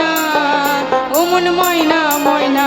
ময়না ও মন ময়না ময়না